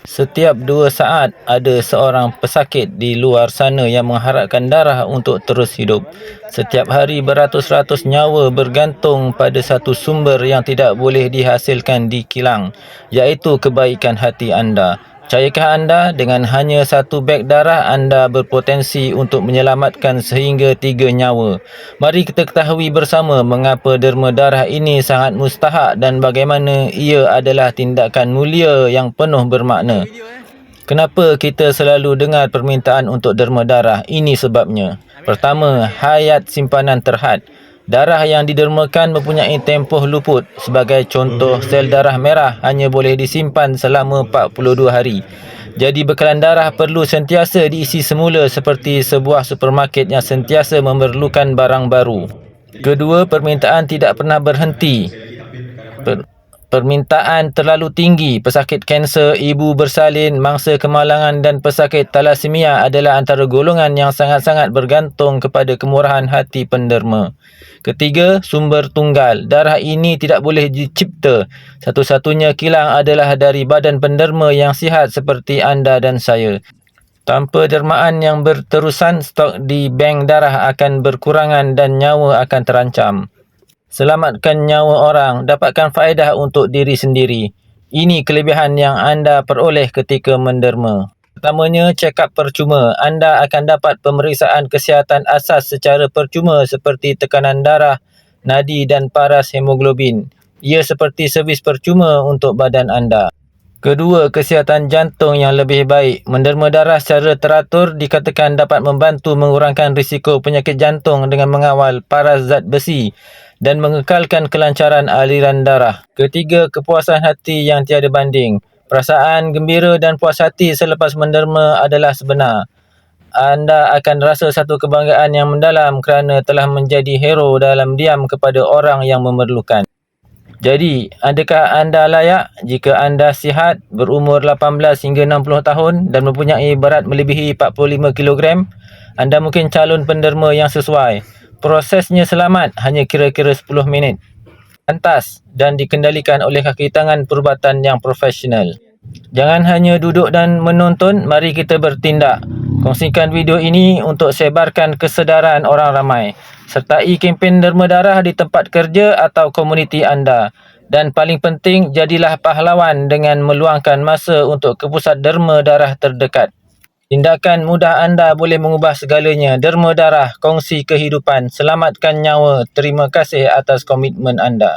Setiap dua saat ada seorang pesakit di luar sana yang mengharapkan darah untuk terus hidup. Setiap hari beratus-ratus nyawa bergantung pada satu sumber yang tidak boleh dihasilkan di kilang, iaitu kebaikan hati anda. Percayakah anda dengan hanya satu beg darah anda berpotensi untuk menyelamatkan sehingga tiga nyawa? Mari kita ketahui bersama mengapa derma darah ini sangat mustahak dan bagaimana ia adalah tindakan mulia yang penuh bermakna. Kenapa kita selalu dengar permintaan untuk derma darah? Ini sebabnya. Pertama, hayat simpanan terhad. Darah yang didermakan mempunyai tempoh luput. Sebagai contoh, sel darah merah hanya boleh disimpan selama 42 hari. Jadi bekalan darah perlu sentiasa diisi semula seperti sebuah supermarket yang sentiasa memerlukan barang baru. Kedua, permintaan tidak pernah berhenti. Per permintaan terlalu tinggi. Pesakit kanser, ibu bersalin, mangsa kemalangan dan pesakit talasemia adalah antara golongan yang sangat-sangat bergantung kepada kemurahan hati penderma. Ketiga, sumber tunggal. Darah ini tidak boleh dicipta. Satu-satunya kilang adalah dari badan penderma yang sihat seperti anda dan saya. Tanpa dermaan yang berterusan, stok di bank darah akan berkurangan dan nyawa akan terancam. Selamatkan nyawa orang, dapatkan faedah untuk diri sendiri. Ini kelebihan yang anda peroleh ketika menderma. Pertamanya, check-up percuma. Anda akan dapat pemeriksaan kesihatan asas secara percuma seperti tekanan darah, nadi dan paras hemoglobin. Ia seperti servis percuma untuk badan anda. Kedua, kesihatan jantung yang lebih baik. Menderma darah secara teratur dikatakan dapat membantu mengurangkan risiko penyakit jantung dengan mengawal paras zat besi dan mengekalkan kelancaran aliran darah. Ketiga, kepuasan hati yang tiada banding. Perasaan gembira dan puas hati selepas menderma adalah sebenar. Anda akan rasa satu kebanggaan yang mendalam kerana telah menjadi hero dalam diam kepada orang yang memerlukan. Jadi, adakah anda layak jika anda sihat, berumur 18 hingga 60 tahun dan mempunyai berat melebihi 45 kg? Anda mungkin calon penderma yang sesuai. Prosesnya selamat hanya kira-kira 10 minit. Pantas dan dikendalikan oleh kaki tangan perubatan yang profesional. Jangan hanya duduk dan menonton, mari kita bertindak. Kongsikan video ini untuk sebarkan kesedaran orang ramai. Sertai kempen derma darah di tempat kerja atau komuniti anda. Dan paling penting, jadilah pahlawan dengan meluangkan masa untuk ke pusat derma darah terdekat. Tindakan mudah anda boleh mengubah segalanya. Derma darah, kongsi kehidupan, selamatkan nyawa. Terima kasih atas komitmen anda.